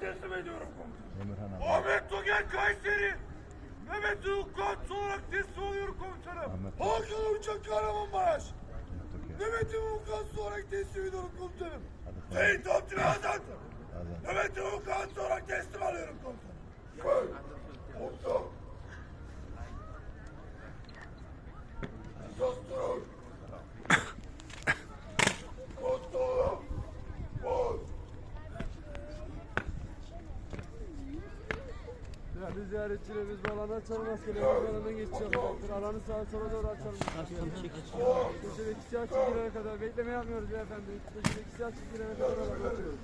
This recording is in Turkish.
teslim ediyorum komutanım. Ahmet Togen Kayseri. Mehmet Ulukat olarak teslim oluyorum komutanım. Hakan Uçak Kahramanmaraş. Mehmet Ulukat olarak teslim ediyorum komutanım. Seyit Abdül Azat. Hadi. Mehmet Ulukat olarak teslim alıyorum komutanım. Komutanım. Susturun. Komutanım. Komutanım. Değerli ziyaretçilerimiz bu alanı açalım. Alandan geçiş yapacaktır. Alanı sağa sola doğru açalım. Köşedeki siyah çizgilere kadar bekleme yapmıyoruz beyefendi. Köşedeki siyah çizgilere kadar alanı açıyoruz.